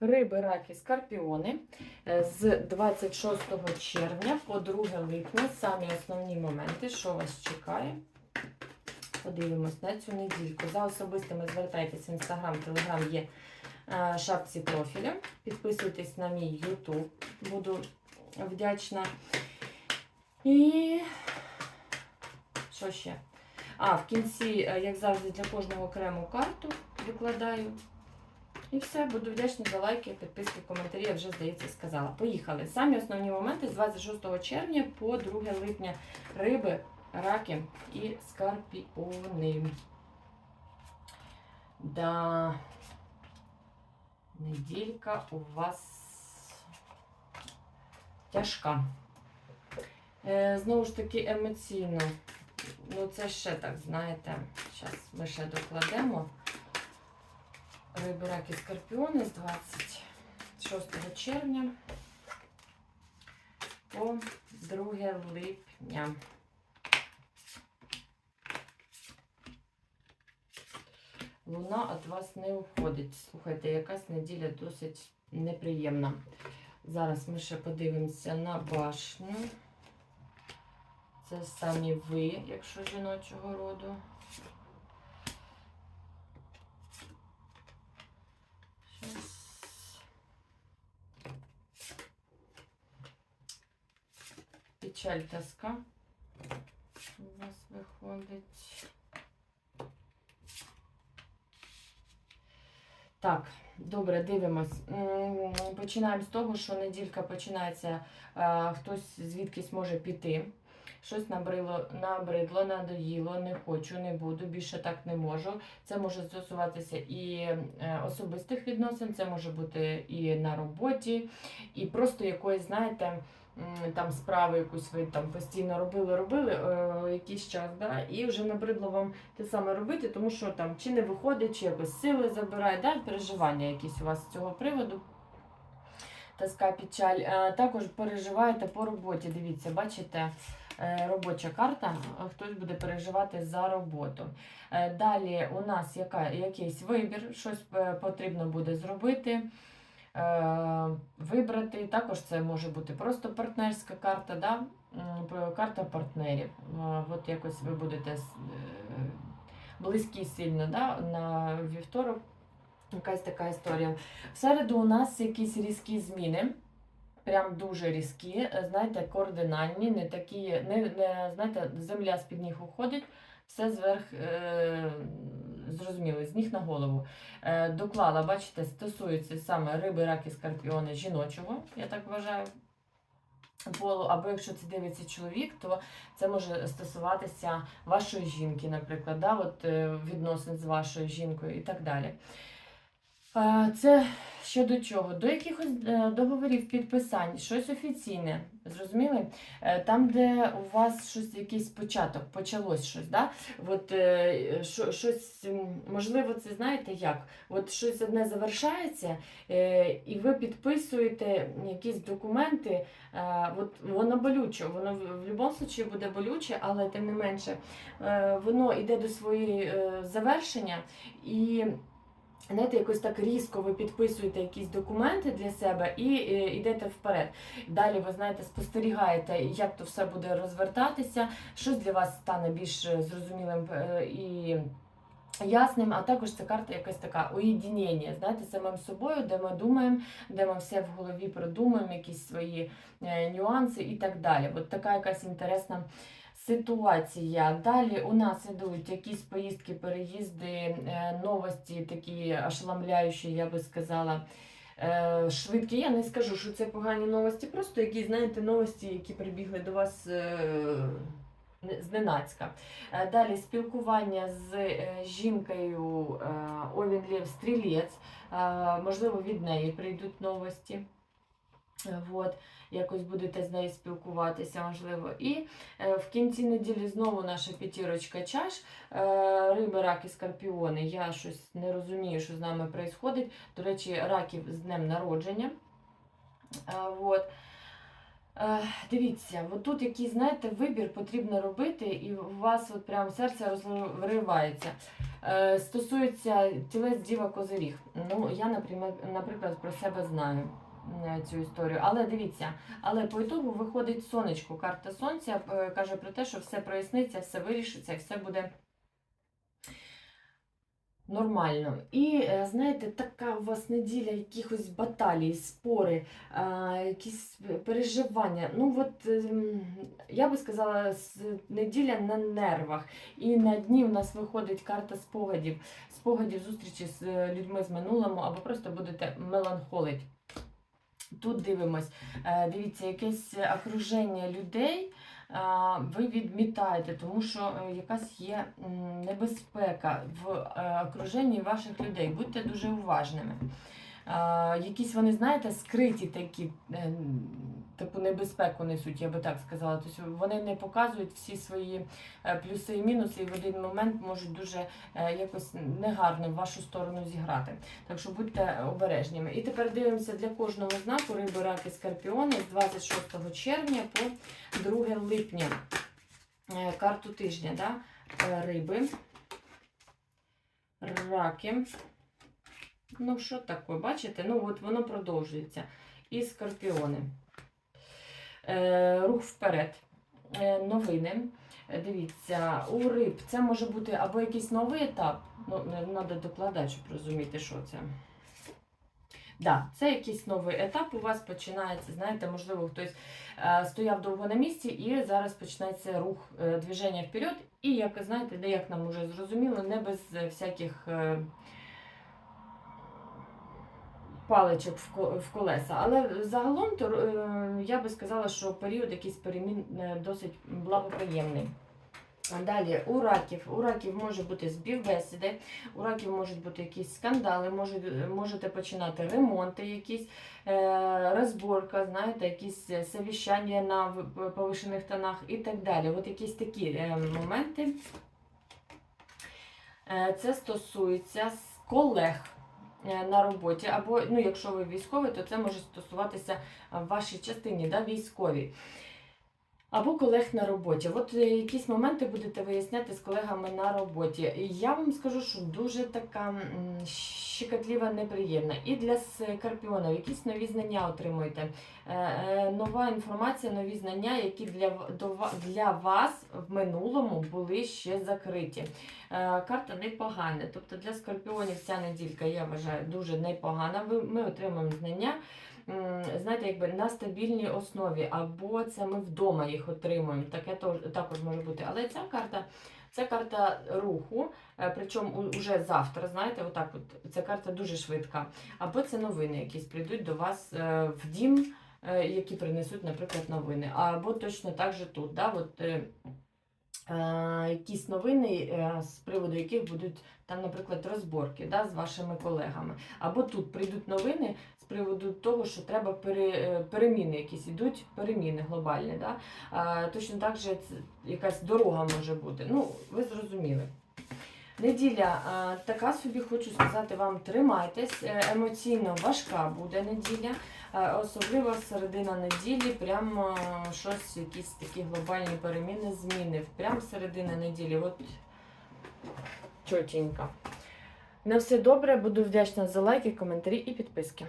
Риби, раки, скорпіони Е, з 26 червня по 2 липня. Самі основні моменти, що вас чекає. Подивимось на цю недільку. За особистими звертайтеся в інстаграм, телеграм є е, шапці профілю. Підписуйтесь на мій YouTube. Буду вдячна. І що ще? А, в кінці, е, як завжди, для кожного окрему карту викладаю. І все, буду вдячна за лайки, підписки, коментарі, я вже, здається, сказала. Поїхали. Самі основні моменти з 26 червня по 2 липня риби, раки і скорпіони. Да. Неділька у вас тяжка. Е, знову ж таки, емоційно. Ну, це ще так, знаєте, зараз ми ще докладемо. Риби, раки, скорпіони з 26 червня по 2 липня. Луна від вас не уходить. Слухайте, якась неділя досить неприємна. Зараз ми ще подивимося на башню. Це самі ви, якщо жіночого роду. Печаль тоска у вас виходить. Так, добре, дивимось. Починаємо з того, що неділька починається, е, хтось звідкись може піти. Щось набрило, набридло, надоїло, не хочу, не буду, більше так не можу. Це може стосуватися і е, особистих відносин, це може бути і на роботі, і просто якоїсь, знаєте, там справи якусь ви там постійно робили, робили е, якийсь час, да, і вже набридло вам те саме робити, тому що там чи не виходить, чи якось сили забирає, да, переживання якісь у вас з цього приводу. Тоска, печаль. Е, Також переживаєте по роботі. Дивіться, бачите, е, робоча карта, хтось буде переживати за роботу. Е, Далі у нас яка, якийсь вибір, щось потрібно буде зробити, вибрати. Також це може бути просто партнерська карта, да? Карта партнерів. Е, От якось ви будете е, близькі сильно да? на вівторок. Якась така історія. В середу у нас якісь різкі зміни. Прям дуже різкі, е, знаєте, координальні, не такі, не, не знаєте, земля з-під ніг уходить, все зверх, е, зрозуміло, з ніг на голову. Е, доклала, бачите, стосується саме риби, раки, скорпіони жіночого, я так вважаю. Полу, або якщо це дивиться чоловік, то це може стосуватися вашої жінки, наприклад, да, от, е, відносин з вашою жінкою і так далі. Це щодо чого? До якихось е, договорів підписань, щось офіційне, зрозуміли? Е, Там, де у вас щось, якийсь початок, почалось щось, да? От, е, що- щось, можливо, це знаєте як? От щось одне завершається, і ви підписуєте якісь документи, от воно болюче, воно в будь-якому випадку буде болюче, але тим не менше, воно йде до своєї завершення і. Знаєте, якось так різко ви підписуєте якісь документи для себе і е, йдете вперед. Далі ви знаєте, спостерігаєте, як то все буде розвертатися, щось для вас стане більш е, зрозумілим е, і ясним, а також це карта якась така уєдінення, знаєте, самим собою, де ми думаємо, де ми все в голові продумуємо, якісь свої нюанси і так далі. От така якась інтересна ситуація. Далі у нас ідуть якісь поїздки, переїзди, е, новості такі ошеломляючі, я би сказала. е, Швидкі, я не скажу, що це погані новості, просто якісь, знаєте, новості, які прибігли до вас е, зненацька. Далі спілкування з жінкою Овін Лев Стрілець. Можливо, від неї прийдуть новості. Вот, якось будете з нею спілкуватися, можливо. І е, в кінці неділі знову наша п'ятірочка чаш. Е, риби, раки, скорпіони. Я щось не розумію, що з нами відбувається. До речі, раків з днем народження. Е, Вот. Дивіться, от тут якийсь, знаєте, вибір потрібно робити, і у вас от прям серце розривається. Стосується тілець діва козиріг. Ну, я, наприклад, про себе знаю цю історію. Але дивіться, але по ітогу виходить сонечко. Карта сонця е, каже про те, що все проясниться, все вирішиться все буде нормально. І е, знаєте, така у вас неділя якихось баталій, спори, якісь переживання. Ну, от ем, я би сказала, неділя на нервах. І на дні у нас виходить карта спогадів, спогадів зустрічі з е, людьми з минулому, або просто будете меланхолить. Тут дивимось, е, дивіться, якесь окруження людей ви відмітаєте, тому що е, якась є небезпека в е, окруженні ваших людей. Будьте дуже уважними. Якісь вони, знаєте, скриті такі, е, таку небезпеку несуть, я би так сказала. Тобто вони не показують всі свої е, плюси і мінуси, і в один момент можуть дуже е, якось негарно в вашу сторону зіграти. Так що будьте обережніми. І тепер дивимося для кожного знаку риби, раки, скорпіони з 26 червня по 2 липня. Карту тижня, да? Риби, раки. Ну, що таке, бачите? Ну, от воно продовжується. І скорпіони. Е, рух вперед. Е, новини. Дивіться, у риб це може бути або якийсь новий етап. Ну, треба докладати, щоб розуміти, що це. Да, це якийсь новий етап у вас починається. Знаєте, можливо, хтось е, стояв довго на місці, і зараз починається рух е, движення вперед. І як знаєте, де як нам уже зрозуміло, не без всяких е, паличок в колеса. Але загалом то е, я би сказала, що період якийсь перемін е, досить благоприємний. Далі у раків. У раків може бути співбесіди, у раків можуть бути якісь скандали, можуть, можете починати ремонти, якісь е, розборка, знаєте, якісь е, совіщання на повишених тонах і так далі. От якісь такі е, моменти. Е, це стосується колег е, на роботі, або ну, якщо ви військовий, то це може стосуватися в вашій частині, да, військовій. Або колег на роботі. От е, якісь моменти будете виясняти з колегами на роботі. Я вам скажу, що дуже така щекотлива, неприємна. І для скорпіонів якісь нові знання отримуєте. Е, е, Нова інформація, нові знання, які для, для вас в минулому були ще закриті. Карта непогана. Тобто для скорпіонів ця неділька, я вважаю, дуже непогана. Ми отримаємо знання знаєте, якби на стабільній основі, або це ми вдома їх отримуємо. Таке також може бути. Але ця карта. Це карта руху, е, причому уже завтра, знаєте, отак от ця карта дуже швидка. Або це новини, якісь прийдуть до вас е, в дім, е, які принесуть, наприклад, новини. Або точно так же тут. Да, от, якісь новини, е, з приводу яких будуть там, наприклад, розборки да, з вашими колегами. Або тут прийдуть новини з приводу того, що треба пере, е, переміни якісь ідуть, переміни глобальні. Да? Точно так же якась дорога може бути. Ну, ви зрозуміли. Неділя така собі, хочу сказати вам, тримайтесь. Е, Емоційно важка буде неділя, особливо середина неділі, прямо щось, якісь такі глобальні переміни, зміни. Прямо середина неділі. От чотенько. На все добре, буду вдячна за лайки, коментарі і підписки.